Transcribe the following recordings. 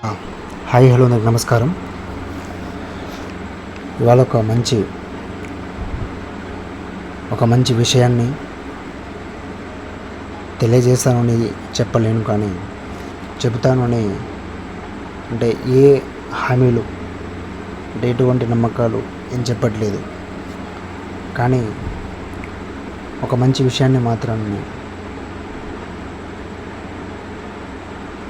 Hi hello నాకు నమస్కారం. ఇవాళ ఒక మంచి ఒక మంచి విషయాన్ని తెలియజేస్తానని చెప్పలేను కానీ చెబుతానని అంటే ఏ హామీలు అంటే ఎటువంటి నమ్మకాలు ఏం చెప్పట్లేదు. కానీ ఒక మంచి విషయాన్ని మాత్రం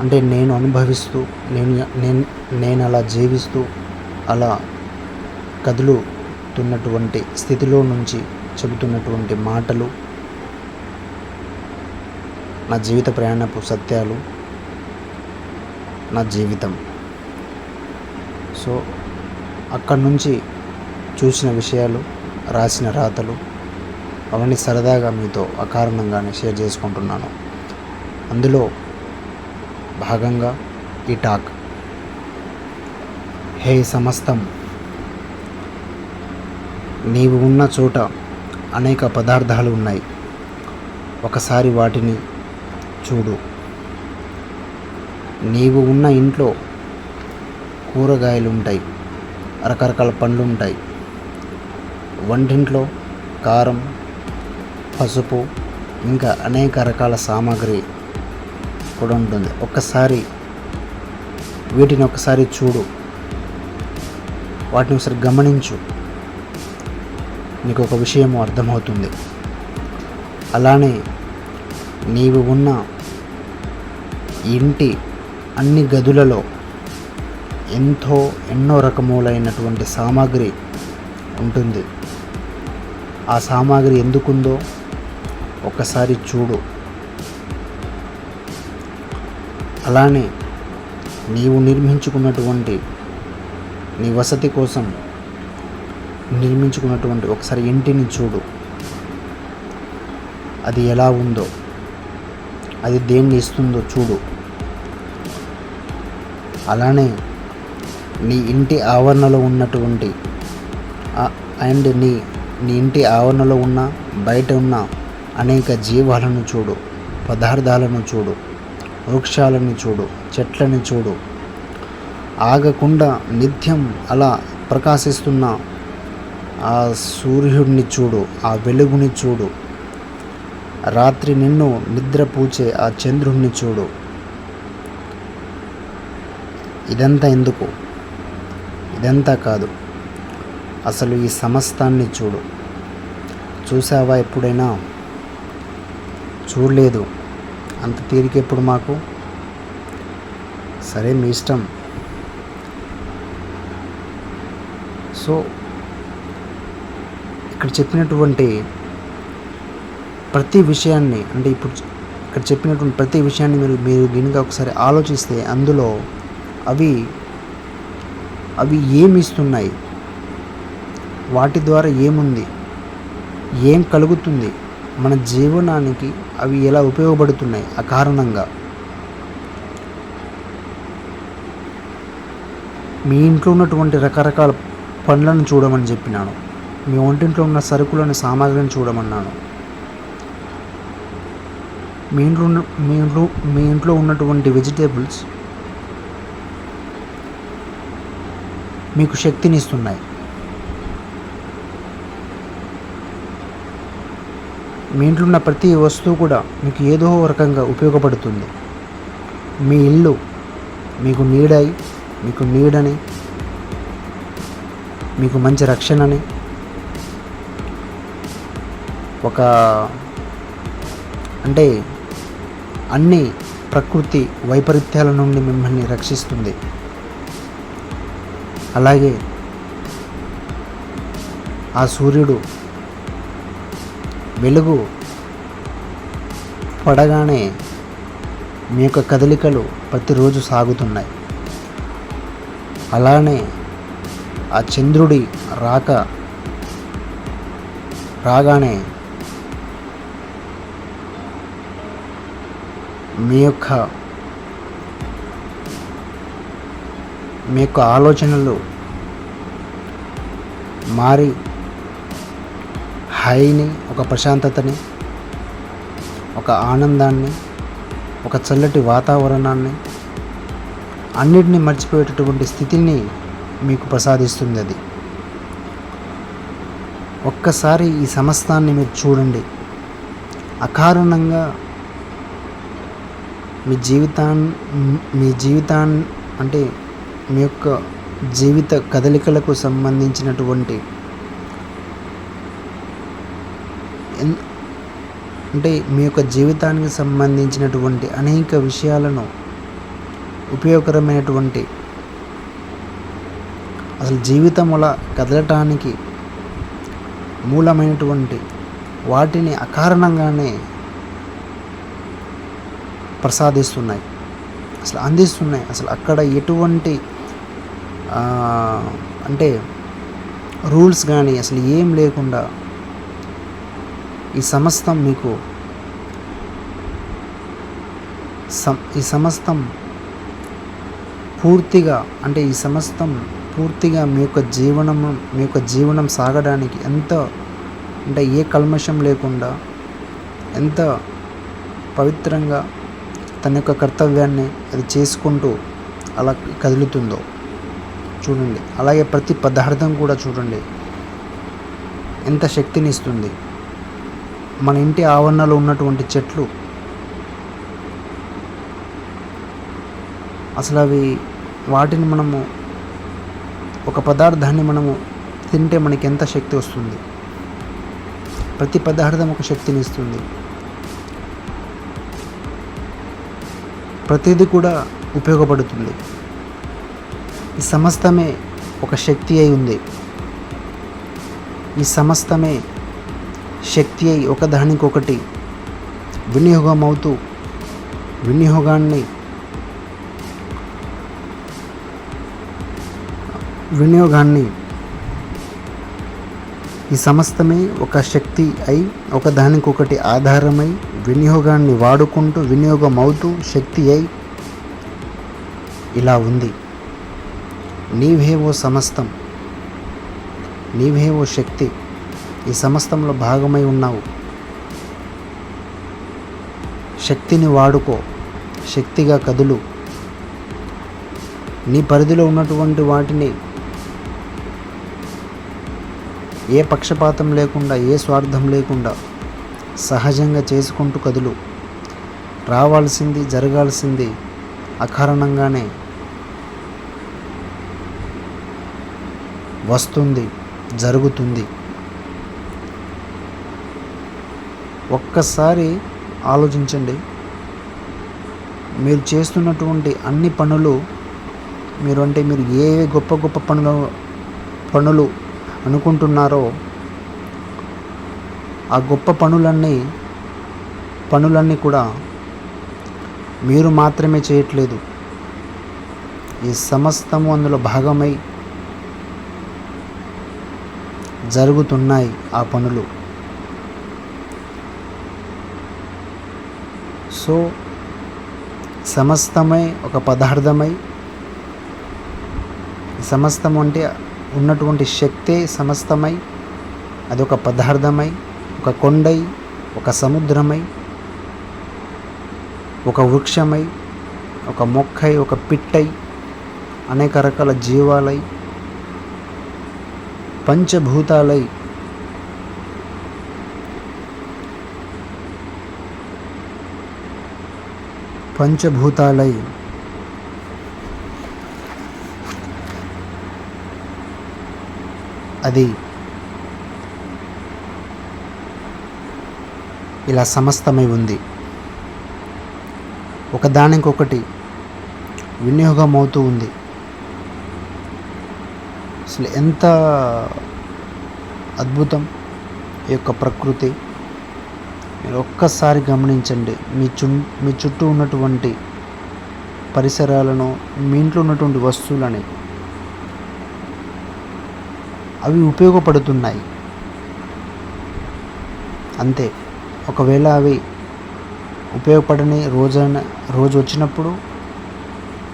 అంటే నేను అనుభవిస్తూ నేను నేను నేను అలా జీవిస్తూ అలా కదులుతున్నటువంటి స్థితిలో నుంచి చెబుతున్నటువంటి మాటలు నా జీవిత ప్రయాణపు సత్యాలు నా జీవితం. సో అక్కడి నుంచి చూసిన విషయాలు రాసిన రాతలు అవన్నీ సరదాగా మీతో అకారణంగానే షేర్ చేసుకుంటున్నాను. అందులో భాగంగా ఈ టాక్. హే సమస్తం! నీవు ఉన్న చోట అనేక పదార్థాలు ఉన్నాయి. ఒకసారి వాటిని చూడు. నీవు ఉన్న ఇంట్లో కూరగాయలు ఉంటాయి రకరకాల పండ్లు ఉంటాయి వంటింట్లో కారం పసుపు ఇంకా అనేక రకాల సామాగ్రి కూడా ఉంటుంది. ఒక్కసారి వీటిని ఒకసారి చూడు. వాటిని ఒకసారి గమనించు. నీకు ఒక విషయం అర్థమవుతుంది. అలానే నీవు ఉన్న ఇంటి అన్ని గదులలో ఎంతో ఎన్నో రకములైనటువంటి సామాగ్రి ఉంటుంది. ఆ సామాగ్రి ఎందుకుందో ఒకసారి చూడు. అలానే నీవు నిర్మించుకున్నటువంటి నీ వసతి కోసం నిర్మించుకున్నటువంటి ఒకసారి ఇంటిని చూడు. అది ఎలా ఉందో అది దేన్ని ఇస్తుందో చూడు. అలానే నీ ఇంటి ఆవరణలో ఉన్నటువంటి అండ్ నీ నీ ఇంటి ఆవరణలో ఉన్న బయట ఉన్న అనేక జీవాలను చూడు పదార్థాలను చూడు. వృక్షాలని చూడు చెట్లని చూడు. ఆగకుండా నిత్యం అలా ప్రకాశిస్తున్న ఆ సూర్యుడిని చూడు ఆ వెలుగుని చూడు. రాత్రి నిన్ను నిద్రపూచే ఆ చంద్రుణ్ణి చూడు. ఇదంతా ఎందుకు? ఇదంతా కాదు. అసలు ఈ సమస్తాన్ని చూడు. చూసావా ఎప్పుడైనా? చూడలేదు. అంత తీరిక ఎప్పుడు మాకు? సరే మీ ఇష్టం. సో ఇక్కడ చెప్పినటువంటి ప్రతి విషయాన్ని అంటే ఇప్పుడు ఇక్కడ చెప్పినటువంటి ప్రతి విషయాన్ని మీరు మీరు దీనిగా ఒకసారి ఆలోచిస్తే అందులో అవి అవి ఏమి ఇస్తున్నాయి వాటి ద్వారా ఏముంది? ఏం కలుగుతుంది? మన జీవనానికి అవి ఎలా ఉపయోగపడుతున్నాయి? ఆ కారణంగా. మీ ఇంట్లో ఉన్నటువంటి రకరకాల పండ్లను చూడమని చెప్పినాను. మీ వంటింట్లో ఉన్న సరుకులను సామాగ్రిని చూడమన్నాను. మీ ఇంట్లో ఉన్న మీ ఇంట్లో మీ ఇంట్లో ఉన్నటువంటి వెజిటేబుల్స్ మీకు శక్తిని మీ ఇంట్లో ఉన్న ప్రతి వస్తువు కూడా మీకు ఏదో రకంగా ఉపయోగపడుతుంది. మీ ఇల్లు మీకు నీడై మీకు నీడని మీకు మంచి రక్షణని ఒక అంటే అన్ని ప్రకృతి వైపరీత్యాల నుండి మిమ్మల్ని రక్షిస్తుంది. అలాగే ఆ సూర్యుడు వెలుగు పడగానే మీ యొక్క కదలికలు ప్రతిరోజు సాగుతున్నాయి. అలానే ఆ చంద్రుడి రాక రాగానే మీ యొక్క మీ యొక్క ఆలోచనలు మారి హాయిని ఒక ప్రశాంతతని ఒక ఆనందాన్ని ఒక చల్లటి వాతావరణాన్ని అన్నిటినీ మర్చిపోయేటటువంటి స్థితిని మీకు ప్రసాదిస్తుంది అది. ఒక్కసారి ఈ సమస్తాన్ని మీరు చూడండి. అకారణంగా మీ జీవితాన్ని మీ జీవితాన్ని అంటే మీ యొక్క జీవిత కదలికలకు సంబంధించినటువంటి అంటే మీ యొక్క జీవితానికి సంబంధించినటువంటి అనేక విషయాలను ఉపయోగకరమైనటువంటి అసలు జీవితం అలా కదలటానికి మూలమైనటువంటి వాటిని అకారణంగానే ప్రసాదిస్తున్నాయి. అసలు అందిస్తున్నాయి. అసలు అక్కడ ఎటువంటి అంటే రూల్స్ కానీ అసలు ఏం లేకుండా ఈ సమస్తం మీకు సం ఈ సమస్తం పూర్తిగా అంటే ఈ సమస్తం పూర్తిగా మీ యొక్క జీవనం మీ యొక్క జీవనం సాగడానికి ఎంత అంటే ఏ కల్మషం లేకుండా ఎంత పవిత్రంగా తన యొక్క కర్తవ్యాన్ని అది చేసుకుంటూ అలా కదులుతుందో చూడండి. అలాగే ప్రతి పదార్థం కూడా చూడండి. ఎంత శక్తిని ఇస్తుంది. మన ఇంటి ఆవరణలో ఉన్నటువంటి చెట్లు. అసలు అవి వాటిని మనము ఒక పదార్థాన్ని మనము తింటే మనకి ఎంత శక్తి వస్తుంది? ప్రతి పదార్థం ఒక శక్తిని ఇస్తుంది. ప్రతిదీ కూడా ఉపయోగపడుతుంది. ఈ సమస్తమే ఒక శక్తి అయి ఉంది. ఈ సమస్తమే శక్తి అయి ఒకదానికొకటి వినియోగం అవుతూ వినియోగాన్ని వినియోగాన్ని ఈ సమస్తమే ఒక శక్తి అయి ఒకదానికొకటి ఆధారమై వినియోగాన్ని వాడుకుంటూ వినియోగం అవుతూ శక్తి అయి ఇలా ఉంది. నీవేవో సమస్తం. నీవేవో శక్తి. ఈ సమస్తంలో భాగమై ఉన్నావు. శక్తిని వాడుకో శక్తిగా కదులు. నీ పరిధిలో ఉన్నటువంటి వాటిని ఏ పక్షపాతం లేకుండా ఏ స్వార్థం లేకుండా సహజంగా చేసుకుంటూ కదులు. రావాల్సింది జరగాల్సింది అకారణంగానే వస్తుంది జరుగుతుంది. ఒక్కసారి ఆలోచించండి. మీరు చేస్తున్నటువంటి అన్ని పనులు మీరు అంటే మీరు ఏ గొప్ప గొప్ప పనులు పనులు అనుకుంటున్నారో ఆ గొప్ప పనులన్నీ పనులన్నీ కూడా మీరు మాత్రమే చేయట్లేదు. ఈ సమస్తము అందులో భాగమై జరుగుతున్నాయి ఆ పనులు. సో సమస్తమై ఒక పదార్థమై సమస్తం అంటే ఉన్నటువంటి శక్తే సమస్తమై అది ఒక పదార్థమై ఒక కొండై ఒక సముద్రమై ఒక వృక్షమై ఒక మొక్కై ఒక పిట్టై అనేక రకాల జీవాలై పంచభూతాలై పంచభూతాలై. అది ఇలా సమస్తమై ఉంది. ఒకదానికొకటి వినియోగం అవుతూ ఉంది. అసలు ఎంత అద్భుతం ఈ యొక్క ప్రకృతి. మీరు ఒక్కసారి గమనించండి. మీ చు మీ చుట్టూ ఉన్నటువంటి పరిసరాలను మీ ఇంట్లో ఉన్నటువంటి వస్తువులని అవి ఉపయోగపడుతున్నాయి. అంతే. ఒకవేళ అవి ఉపయోగపడని రోజైన రోజు వచ్చినప్పుడు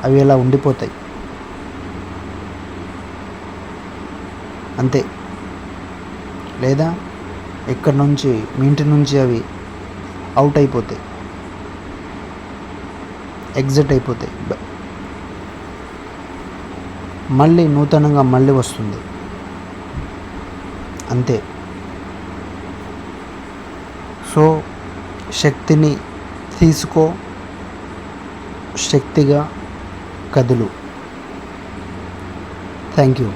అవి అలా ఉండిపోతాయి. అంతే. లేదా ఇక్కడ నుంచి మీ ఇంటి నుంచి అవి అవుట్ అయిపోతాయి ఎగ్జిట్ అయిపోతాయి మళ్ళీ నూతనంగా మళ్ళీ వస్తుంది. అంతే. సో శక్తిని తీసుకో శక్తిగా కదులు. Thank you